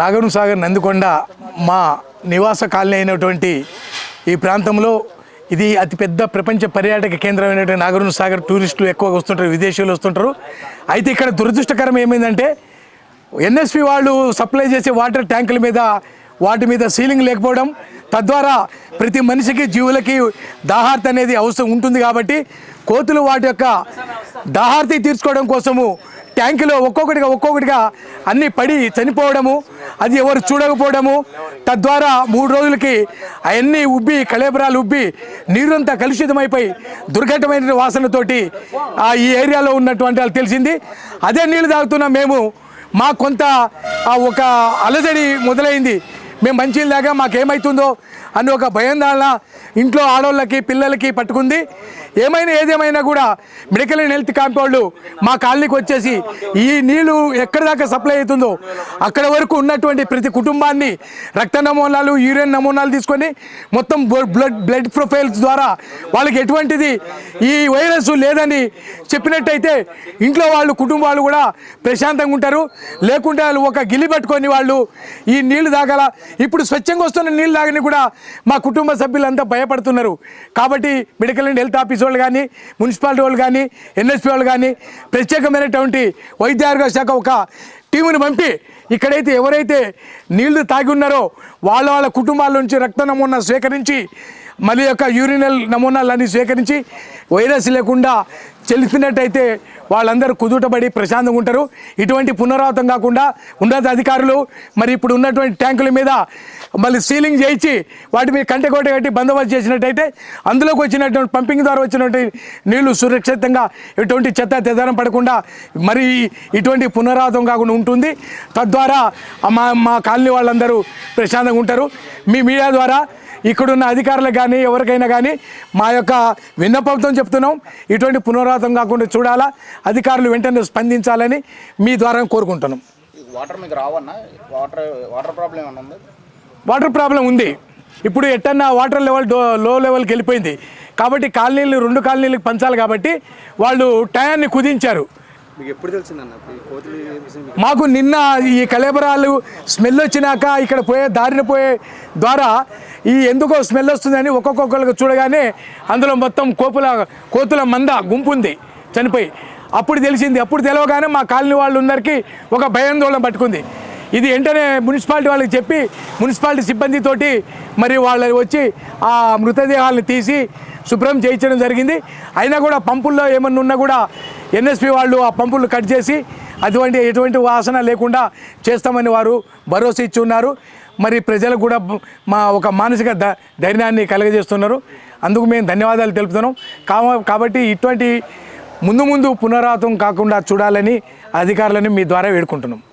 నాగరం సాగర్ నందికొండ మా నివాస కాలనీ అయినటువంటి ఈ ప్రాంతంలో ఇది అతిపెద్ద ప్రపంచ పర్యాటక కేంద్రమైనటువ నాగరం సాగర్ టూరిస్టులు ఎక్కువగా వస్తుంటారు విదేశీయులు వస్తుంటారు. అయితే ఇక్కడ దురదృష్టకరం ఏమైందంటే ఎన్ఎస్పి వాళ్ళు సప్లై చేసే వాటర్ ట్యాంకుల మీద వాటి మీద సీలింగ్ లేకపోవడం తద్వారా ప్రతి మనిషికి జీవులకి దాహార్తి అనేది అవసరం ఉంటుంది కాబట్టి కోతులు వాటి యొక్క దాహార్తి తీర్చుకోవడం కోసము ట్యాంకులో ఒక్కొక్కటిగా ఒక్కొక్కటిగా అన్నీ పడి చనిపోవడము అది ఎవరు చూడకపోవడము. తద్వారా మూడు రోజులకి అవన్నీ ఉబ్బి కళేబరాలు ఉబ్బి నీరంతా కలుషితమైపోయి దుర్ఘటమైన వాసనతోటి ఆ ఈ ఏరియాలో ఉన్నటువంటి వాళ్ళు తెలిసింది. అదే నీళ్ళు తాగుతున్న మేము. మా కొంత ఒక అలజడి మొదలైంది. మేము మంచిలు దాకా మాకేమవుతుందో అని ఒక భయం దానిలా ఇంట్లో ఆడవాళ్ళకి పిల్లలకి పట్టుకుంది. ఏమైనా ఏదేమైనా కూడా మెడికల్ అండ్ హెల్త్ వాళ్ళు మా కాలనీకి వచ్చేసి ఈ నీళ్ళు ఎక్కడి దాకా సప్లై అవుతుందో అక్కడ వరకు ఉన్నటువంటి ప్రతి కుటుంబాన్ని రక్త నమూనాలు యూరిన్ నమూనాలు తీసుకొని మొత్తం బ్లడ్ బ్లడ్ ప్రొఫైల్స్ ద్వారా వాళ్ళకి ఎటువంటిది ఈ వైరస్ లేదని చెప్పినట్టయితే ఇంట్లో వాళ్ళు కుటుంబాలు కూడా ప్రశాంతంగా ఉంటారు. లేకుంటే వాళ్ళు ఒక గిల్లి పట్టుకొని వాళ్ళు ఈ నీళ్ళు దాకా ఇప్పుడు స్వచ్ఛంగా వస్తున్న నీళ్ళు తాగని కూడా మా కుటుంబ సభ్యులంతా భయపడుతున్నారు. కాబట్టి మెడికల్ అండ్ హెల్త్ ఆఫీస్ వాళ్ళు కానీ మున్సిపాలిటీ వాళ్ళు కానీ ఎన్ఎస్పీ వాళ్ళు కానీ ప్రత్యేకమైనటువంటి వైద్య ఆరోగ్య శాఖ ఒక టీముని పంపి ఇక్కడైతే ఎవరైతే నీళ్ళు తాగి ఉన్నారో వాళ్ళ వాళ్ళ కుటుంబాల నుంచి రక్త నమూనా స్వీకరించి మళ్ళీ యొక్క యూరినల్ నమూనాలన్నీ స్వీకరించి వైరస్ లేకుండా చెల్లిస్తున్నట్టయితే వాళ్ళందరూ కుదుటబడి ప్రశాంతంగా ఉంటారు. ఇటువంటి పునరావృతం కాకుండా ఉన్నత అధికారులు మరి ఇప్పుడు ఉన్నటువంటి ట్యాంకుల మీద మళ్ళీ సీలింగ్ చేయించి వాటి మీద కంటెకోట కట్టి బందోబస్తు చేసినట్టయితే అందులోకి వచ్చినటువంటి పంపింగ్ ద్వారా వచ్చినటువంటి నీళ్ళు సురక్షితంగా ఎటువంటి చెత్త తెదారం పడకుండా మరి ఇటువంటి పునరావృతం కాకుండా ఉంటుంది. తద్వారా మా మా కాలనీ వాళ్ళందరూ ప్రశాంతంగా ఉంటారు. మీ మీడియా ద్వారా ఇక్కడున్న అధికారులకు కానీ ఎవరికైనా కానీ మా యొక్క విన్నపంతో చెప్తున్నాం. ఇటువంటి పునరావృతం కాకుండా చూడాలా. అధికారులు వెంటనే స్పందించాలని మీ ద్వారా కోరుకుంటున్నాం. వాటర్ మీకు రావన్నా? వాటర్ వాటర్ ప్రాబ్లం ఏమన్నా ఉంది? వాటర్ ప్రాబ్లం ఉంది. ఇప్పుడు ఎట్టన్నా వాటర్ లెవెల్ డో లో లెవెల్కి వెళ్ళిపోయింది. కాబట్టి కాలనీలు రెండు కాలనీలకు పంచాలి కాబట్టి వాళ్ళు టయాన్ని కుదించారు. మీకు ఎప్పుడు తెలిసిందన్న? ఈ కోతులు ఏ విషయం? మీకు మాకు నిన్న ఈ కలేబరాలు స్మెల్ వచ్చినాక ఇక్కడ పోయే దారిన పోయే ద్వారా ఈ ఎందుకో స్మెల్ వస్తుందని ఒక్కొక్కరికి చూడగానే అందులో మొత్తం కోపుల కోతుల మంద గుంపు ఉంది చనిపోయి. అప్పుడు తెలిసింది అప్పుడు తెలవగానే మా కాలనీ వాళ్ళు అందరికీ ఒక భయాందోళన పట్టుకుంది. ఇది వెంటనే మున్సిపాలిటీ వాళ్ళకి చెప్పి మున్సిపాలిటీ సిబ్బందితోటి మరి వాళ్ళు వచ్చి ఆ మృతదేహాలను తీసి శుభ్రం చేయించడం జరిగింది. అయినా కూడా పంపుల్లో ఏమన్నా ఉన్నా కూడా ఎన్ఎస్పి వాళ్ళు ఆ పంపులు కట్ చేసి అటువంటి ఎటువంటి వాసన లేకుండా చేస్తామని వారు భరోసా ఇచ్చి ఉన్నారు మరి ప్రజలకు కూడా మా ఒక మానసిక ధ ధైర్యాన్ని కలుగజేస్తున్నారు. అందుకు మేము ధన్యవాదాలు తెలుపుతున్నాం. కా కాబట్టి ఇటువంటి ముందు ముందు పునరావృతం కాకుండా చూడాలని అధికారులను మీ ద్వారా వేడుకుంటున్నాం.